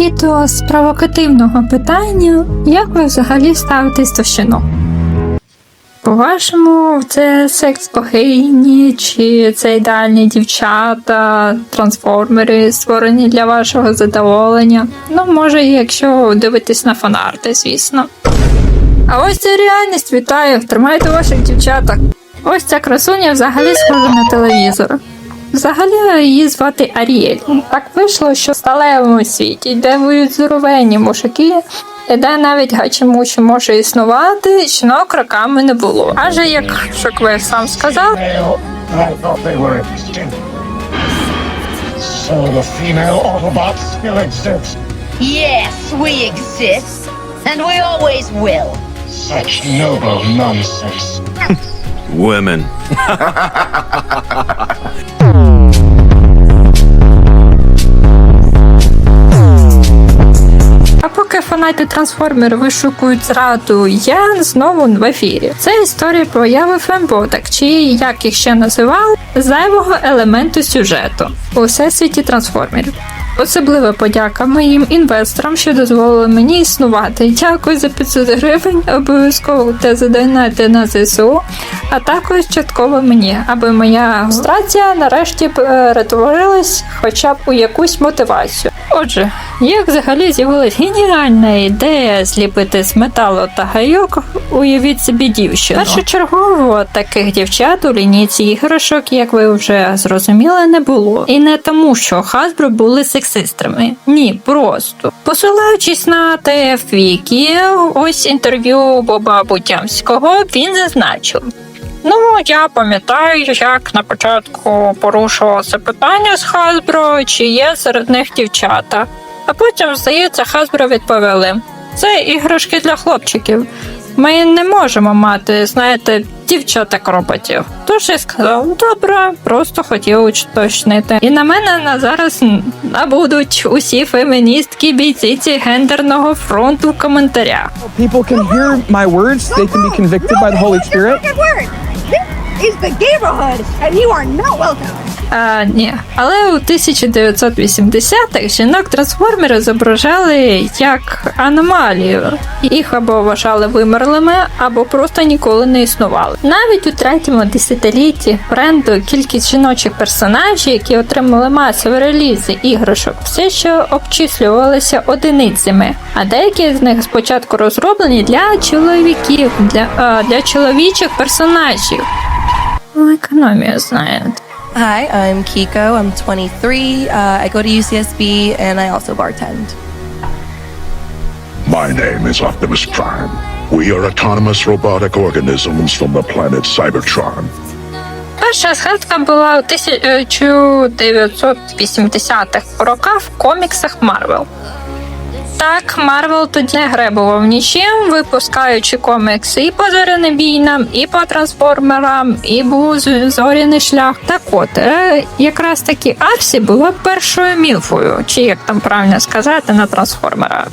відео з провокативного питання, як ви взагалі ставитесь до щінок? По-вашому, це секс богині, чи це ідеальні дівчата, трансформери, створені для вашого задоволення? Ну, може, якщо дивитись на фанарти, звісно. А ось це реальність, вітаю! Тримайте ваших дівчаток. Ось ця красуня взагалі схожа на телевізор. Взагалі її звати Аріель. Так вийшло, що в сталевому світі, де воюють здоровенні мужики, де навіть гачимучі може існувати, жінок роками не було. Аже як Шоквей сам сказав. So the female Autobots still exist. Yes, we exist. And we always will. Such noble nonsense. Women. А поки фанати трансформер вишукують зраду, я знову в ефірі. Це історія про появи фемботок, чи як їх ще називали, зайвого елементу сюжету у всесвіті трансформерів. Особлива подяка моїм інвесторам, що дозволили мені існувати. Дякую за 500 гривень. Обов'язково те задонати на ЗСУ, а також частково мені, аби моя ілюстрація нарешті перетворилась хоча б у якусь мотивацію. Отже, як взагалі з'явилась геніальна ідея зліпити з металу та гайок, уявіть собі дівчину. Першочергово таких дівчат у лінійці іграшок, як ви вже зрозуміли, не було. І не тому, що Hasbro були сексистрами. Ні, просто посилаючись на ТФ Вікі, ось інтерв'ю Боба Бутямського, він зазначив. Ну, я пам'ятаю, як на початку порушувалося питання з Hasbro, чи є серед них дівчата. А потім, здається, Hasbro відповіли: це іграшки для хлопчиків. Ми не можемо мати, знаєте, дівчаток роботів. Тож я сказав, добре, просто хотів уточнити. І на мене на зараз набудуть усі феміністки бійціці гендерного фронту в коментарях. people can hear my words, they can be convicted by the Holy Spirit. Is the neighborhood, and you are not welcome. А, ні. Але у 1980-х жінок трансформери зображали як аномалію. Їх або вважали вимерлими, або просто ніколи не існували. Навіть у третьому десятилітті бренду кількість жіночих персонажів, які отримали масові релізи іграшок, все ще обчислювалися одиницями, а деякі з них спочатку розроблені для чоловіків, для, для чоловічих персонажів. Ну, економію знаєте. Hi, I'm Kiko. I'm 23. Uh, I go to UCSB and I also bartend. My name is Optimus Prime. We are autonomous robotic organisms from the planet Cybertron. Перша згадка була у 1980-х роках в коміксах Марвел. Так, Марвел тоді не гребував нічим, випускаючи комікси і по зоряним війнам, і по трансформерам, і був зоряний шлях. Так от, е, якраз таки Арсі була першою мілфою, чи як там правильно сказати, на трансформерах.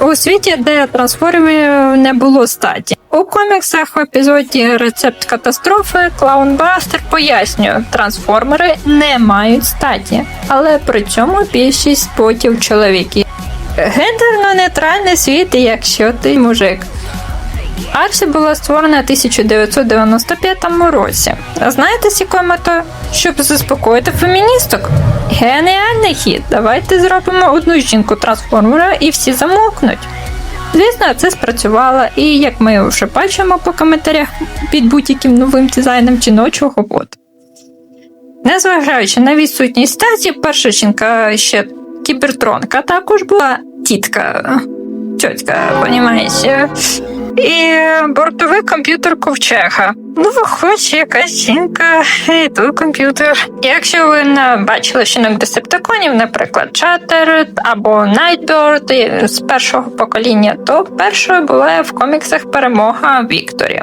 У світі, де трансформерів не було статі. У коміксах в епізоді Рецепт катастрофи Клаунбастер пояснює, трансформери не мають статі, але при цьому більшість ботів чоловіки. Гендерно нейтральний світ, якщо ти мужик. Арсі була створена в 1995 році. А знаєте, з якою метою? Щоб заспокоїти феміністок. Геніальний хід. Давайте зробимо одну жінку трансформера і всі замовкнуть. Звісно, це спрацювало, і як ми вже бачимо по коментарях під будь-яким новим дизайном жіночого бота. Незважаючи на відсутність статі, перша жінка ще кібертронка також була тітка, тьотька, понімаєте. І бортовий комп'ютер ковчега. Ну, хоч якась жінка, і тут комп'ютер. Якщо ви не бачили жінок десептиконів, наприклад, Чатер або Найтберд з першого покоління, то першою була в коміксах перемога Вікторі.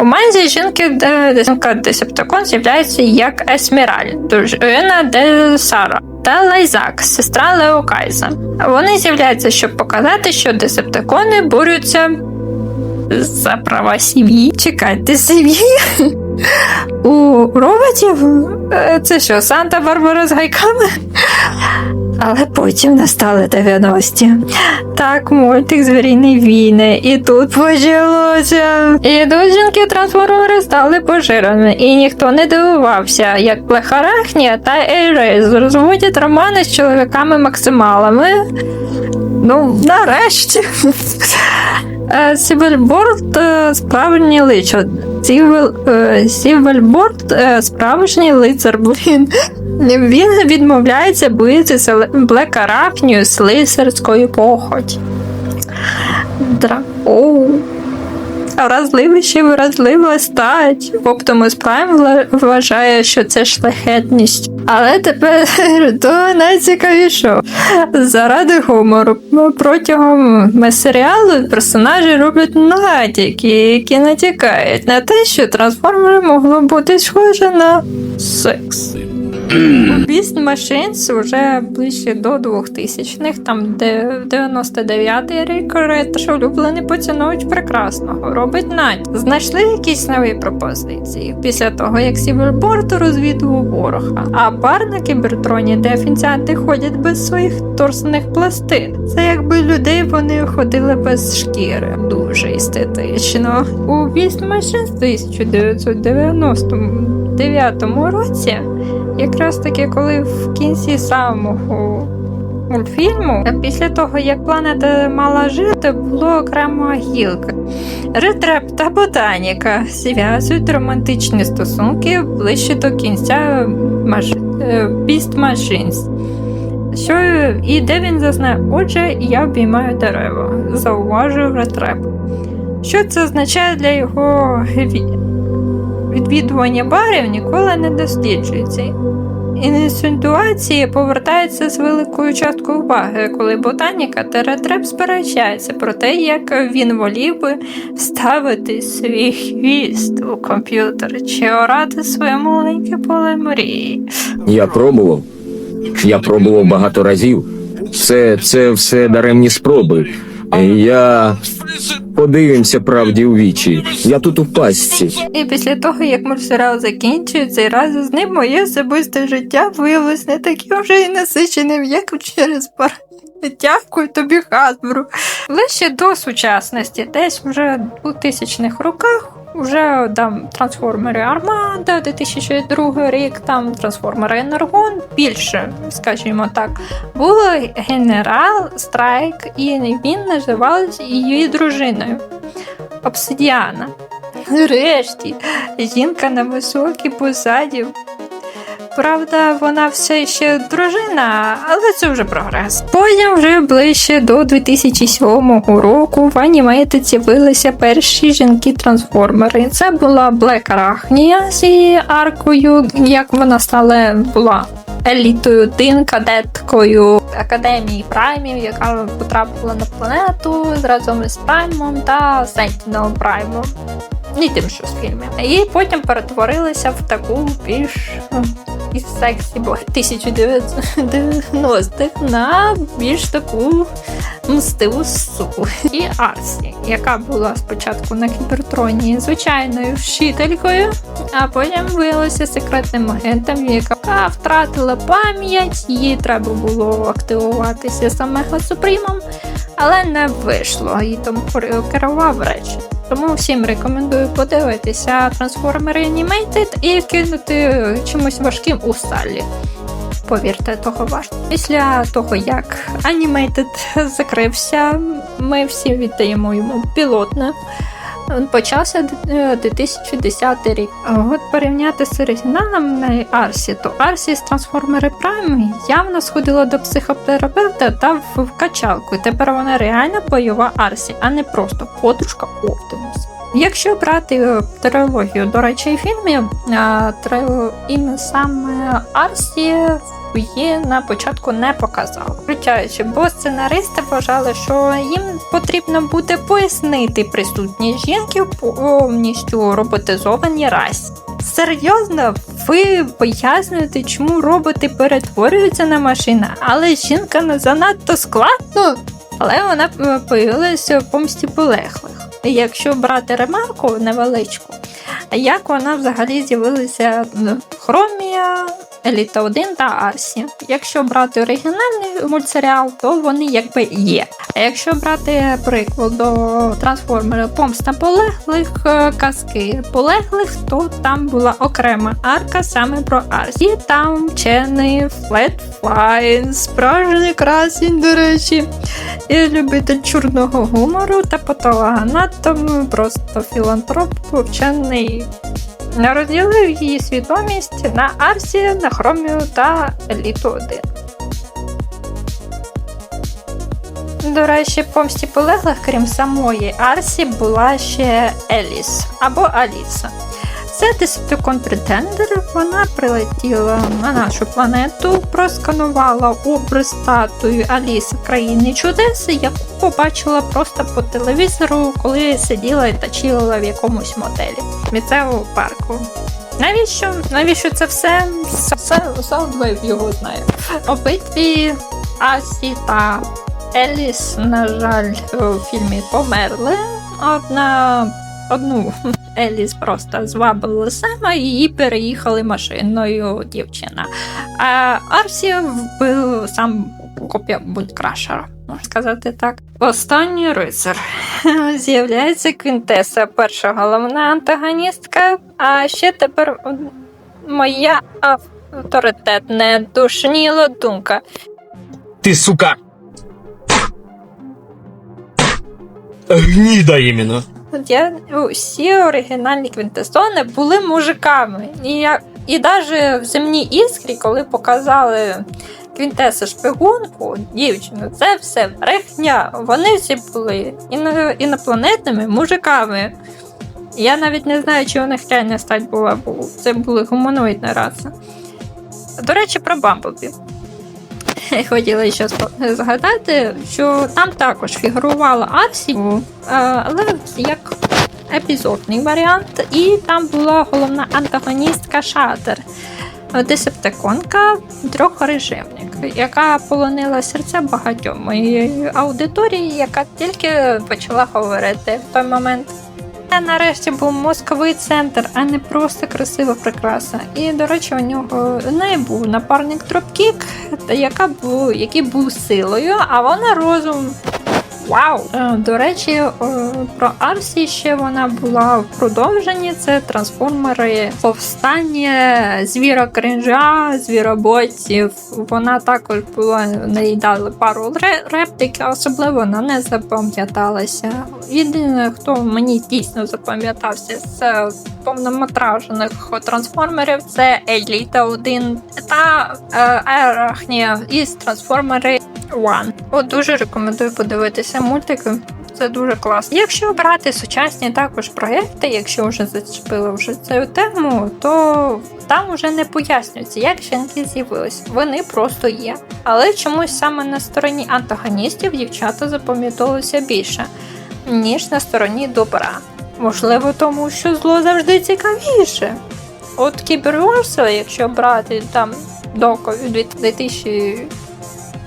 У манзі жінки де Десептикон з'являється як Есміраль, дружина Де Сара та Лайзак, сестра Лео Кайза. Вони з'являються, щоб показати, що десептикони борються за права сім'ї. Чекайте сім'ї. У роботів? Е, Це що, Санта Барбара з гайками? Але потім настали 90-ті. Так, мультик звіріні війни. І тут почалося. І тут жінки трансформери стали поширеними. І ніхто не дивувався, як Плехарахнія та Ейрейз розводять романи з чоловіками-максималами. Ну, нарешті. Е, Сівельборд е, справжній личо. Е, Сівельборд справжній лицар, блін. Він відмовляється битися селе- Блека Рахнію з лицарською похоть. Дра... Вразливіші вразлива стать. Оптимус Прайм вла- вважає, що це шляхетність. Але тепер до найцікавішого. Заради гумору протягом серіалу персонажі роблять натяки, які натякають на те, що трансформери могло бути схоже на секс. Beast Machines вже ближче до 2000-х, там де 99-й рік ретро улюблений поціновувач прекрасного. Робить Надь. Знайшли якісь нові пропозиції після того, як Сіверборд розвідував ворога. А бар на кібертроні, де офіціанти ходять без своїх торсних пластин. Це якби людей вони ходили без шкіри. Дуже естетично. У Beast Machines в 1999 році Якраз таки, коли в кінці самого мультфільму, після того як планета мала жити, було окрема гілка. Ретреп та ботаніка зв'язують романтичні стосунки ближче до кінця маш... е, Beast Machines. Що і де він зазнає, отже, я обіймаю дерева, зауважив Ретреп. Що це означає для його відвідування барів ніколи не досліджується. Інсинуації повертаються з великою часткою уваги, коли ботаніка та ретреп сперечаються про те, як він волів би вставити свій хвіст у комп'ютер чи орати своє маленьке поле мрії. Я пробував. Я пробував багато разів. Все, це все даремні спроби. Я подивимося правді у вічі. Я тут у пастці. І після того, як мультсеріал закінчується, і разом з ним моє особисте життя виявилось не таким вже і насиченим, як через пар. Дякую тобі, Хасбру. Лише до сучасності, десь вже у 2000-х роках. Вже там трансформери Армада, 2002 рік, там трансформери Енергон. Більше, скажімо так, був генерал Страйк, і він називався її дружиною Обсидіана. Нарешті, жінка на високій позаді. Правда, вона все ще дружина, але це вже прогрес. Потім вже ближче до 2007 року в анімейті з'явилися перші жінки-трансформери. Це була Блек Арахнія з її аркою, як вона стала була елітою тин кадеткою Академії Праймів, яка потрапила на планету разом із Праймом та Сентінел Праймом. Не тим, що з фільмів. І потім перетворилися в таку більш із сексі бо 1990-х на більш таку мстиву суку. І Арсі, яка була спочатку на кібертроні звичайною вчителькою, а потім виявилася секретним агентом, яка втратила пам'ять, їй треба було активуватися самого Супрімом, але не вийшло, і тому керував речі. Тому всім рекомендую подивитися Transformer Animated і кинути чимось важким у салі. Повірте, того варто. Після того, як Animated закрився, ми всі віддаємо йому пілотне. Почався е, 2010 рік. От порівняти з оригіналом на Арсі, то Арсі з Трансформери Prime явно сходила до психотерапевта та в качалку. Тепер вона реальна бойова Арсі, а не просто подружка Оптимус. Якщо брати е, трилогію, до речі, фільмів, а, три- саме Арсі її на початку не показав. Включаючи, бо сценаристи вважали, що їм потрібно буде пояснити присутність жінки в повністю роботизованій расі. Серйозно, ви пояснюєте, чому роботи перетворюються на машини, але жінка не занадто складно. Але вона е, появилася в помсті полеглих. Якщо брати ремарку невеличку, як вона взагалі з'явилася хромія, Еліта 1 та Арсі. Якщо брати оригінальний мультсеріал, то вони якби є. А якщо брати приклад до трансформера Помста полеглих е, казки полеглих, то там була окрема арка саме про Арсі. І там вчений Флетфлайн, справжній красень, до речі, і любитель чорного гумору та патологоанатом, просто філантроп, вчений розділив її свідомість на Арсі, на Хромію та Еліту 1. До речі, помсті полеглих, крім самої Арсі, була ще Еліс або Аліса. Це десептикон претендер. Вона прилетіла на нашу планету, просканувала образ статую Аліси країни чудес, яку побачила просто по телевізору, коли сиділа і тачила в якомусь мотелі місцевого парку. Навіщо? Навіщо це все? Саундвейв його знає. Обидві Асі та Еліс, на жаль, у фільмі померли. Одна одну Еліс просто звабила саме і її переїхали машиною дівчина. А Арсі вбив сам копія Бунткрашера, можна сказати так. Останній рицар. З'являється Квінтеса, перша головна антагоністка. А ще тепер моя авторитетна душніла думка. Ты, сука! Гнида именно. Я усі оригінальні квінтесони були мужиками. І, я, і навіть в земній іскрі, коли показали Квінтеса шпигунку, дівчину, це все брехня. Вони всі були іно, інопланетними мужиками. Я навіть не знаю, чи у них реальна стать була, бо це були гуманоїдна раса. До речі, про Бамблбі. Хотіла ще згадати, що там також фігурувала Арсі, але як епізодний варіант, і там була головна антагоністка Шатер. Десептиконка трьохрежимник, яка полонила серця багатьом моєї аудиторії, яка тільки почала говорити в той момент. Це нарешті був мозковий центр, а не просто красива прикраса. І, до речі, у нього у неї був напарник Тропкік, яка був, який був силою, а вона розум. Вау! Е, До речі, е, про Арсі ще вона була в продовженні. Це трансформери повстання, звіра кринжа, звіроботів. Вона також була неї дали пару ре- реплік, а особливо вона не запам'яталася. Єдине, хто мені дійсно запам'ятався з повнометражних трансформерів, це Еліта 1 та е, Арахнія із трансформери One. От дуже рекомендую подивитися мультики. Це дуже класно. Якщо брати сучасні також проекти, якщо вже зачепили вже цю тему, то там вже не пояснюється, як жінки з'явились. Вони просто є. Але чомусь саме на стороні антагоністів дівчата запам'ятовувалися більше, ніж на стороні добра. Можливо, тому що зло завжди цікавіше. От Кіберворса, якщо брати там доку від 2000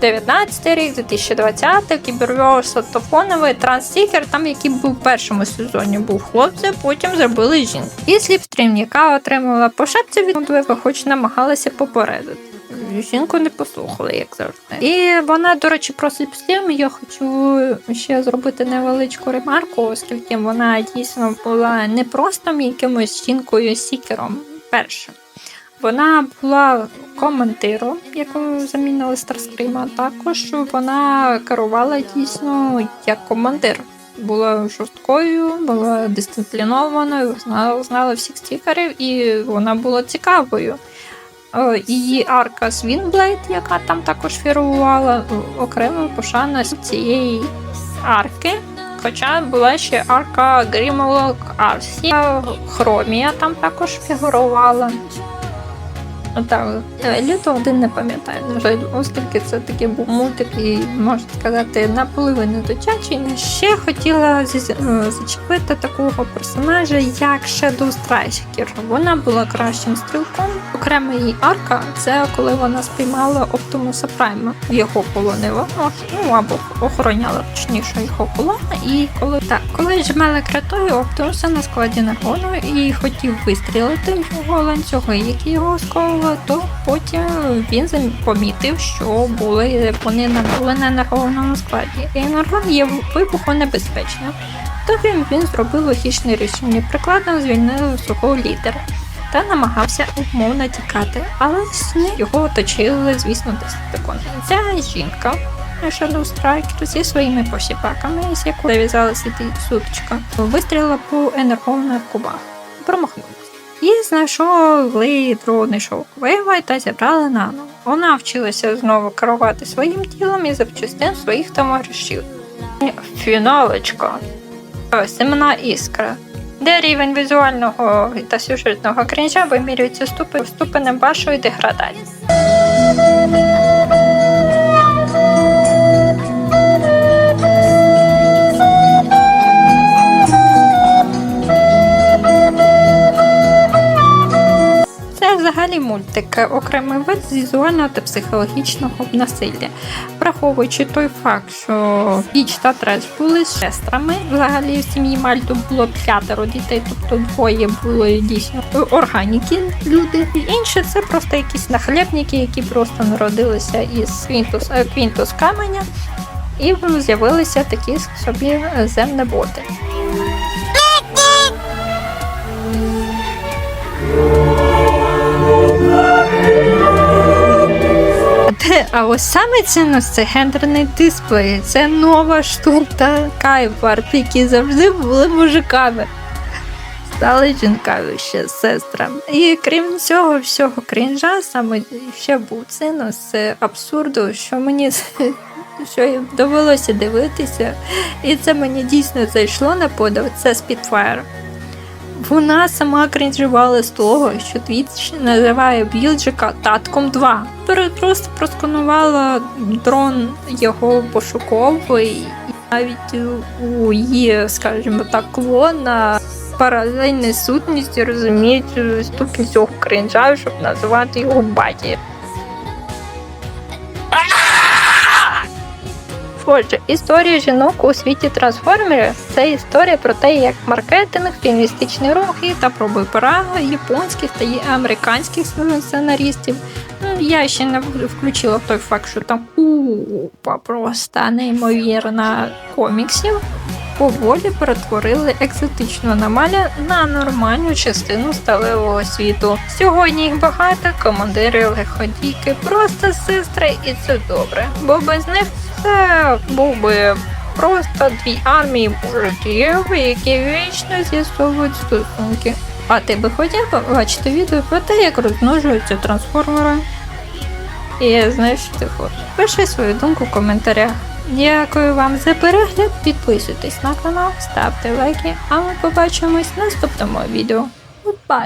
19 рік, 2020, Кіберверс, то фоновий Трансстікер, там який був в першому сезоні, був хлопцем, потім зробили жінку. І Сліпстрім, яка отримала по шапці від Мудвега, хоч намагалася попередити. Жінку не послухали, як завжди. І вона, до речі, про Сліпстрім я хочу ще зробити невеличку ремарку, оскільки вона дійсно була не просто якимось жінкою сікером першим. Вона була коментиром, яку замінили Старскріма. Також вона керувала дійсно як командир. Була жорсткою, була дисциплінованою, знала, знала всіх стікерів, і вона була цікавою. Е, Її арка Свінблейд, яка там також фігурувала, окремо пошана цієї арки. Хоча була ще арка Грімолок Арсі, Хромія там також фігурувала. Так, літо один не пам'ятаю, на жаль, оскільки це такий був мультик і, можна сказати, наполовину дитячий. Ще хотіла е, зачепити такого персонажа, як Shadow Striker. Вона була кращим стрілком. Окрема її арка це коли вона спіймала Оптимуса Прайма. Його полонила, ну або охороняла точніше його полона. І коли так, коли жмели критою Оптимуса на складі нагону і хотів вистрілити його ланцюги, які його сковували, то потім він помітив, що були вони набули на енергованому складі. І енергон є вибухонебезпечним. Тоді він зробив логічне рішення, прикладно звільнив свого лідера та намагався умовно тікати, але сни його оточили, звісно, десятикони. Ця жінка. Shadow Striker зі своїми посіпаками, з якою зав'язалася сутичка, вистрілила по енергованих кубах, промахнулася. І знайшли дрони шоуквейва та зібрали нано. Вона вчилася знову керувати своїм тілом і запчастин своїх товаришів. Фіналочка. Семена іскра. Де рівень візуального та сюжетного крінжа вимірюється ступенем вашої деградації. Це мультик, окремий вид з візуального та психологічного насилля. Враховуючи той факт, що Піч та Треш були сестрами, взагалі в сім'ї Мальту було п'ятеро дітей, тобто двоє були дійсно органіки люди. І інші це просто якісь нахлебники, які просто народилися із квінтус, е, квінтус каменя, і з'явилися такі собі земнеботи. Те, а ось саме цінність це гендерний дисплей. Це нова штука кайфар, які завжди були мужиками. Стали жінками ще сестрами. І крім цього всього крінжа, саме ще був цінність це абсурду, що мені що довелося дивитися. І це мені дійсно зайшло на подив. Це Spitfire. Вона сама крінжувала з того, що Твіч називає Білджика татком 2. Перед просто просканувала дрон його пошуковий, і навіть у її, скажімо так, клона паралельної сутності розуміють ступінь цього крінжа, щоб називати його баті. Отже, історія жінок у світі трансформерів це історія про те, як маркетинг, фіністичні рухи та проби пера японських та американських сценаристів. Ну, Я ще не включила той факт, що там купа просто неймовірна коміксів. Поволі перетворили екзотичну аномалію на нормальну частину сталевого світу. Сьогодні їх багато, командири лиходійки, просто сестри, і це добре. Бо без них це був би просто дві армії мужиків, які вічно з'ясовують стосунки. А ти би хотів побачити відео про те, як розмножуються трансформери? І знаєш, що ти хочеш. Пиши свою думку в коментарях. Дякую вам за перегляд. Підписуйтесь на канал, ставте лайки, а ми побачимось в наступному відео. Goodbye!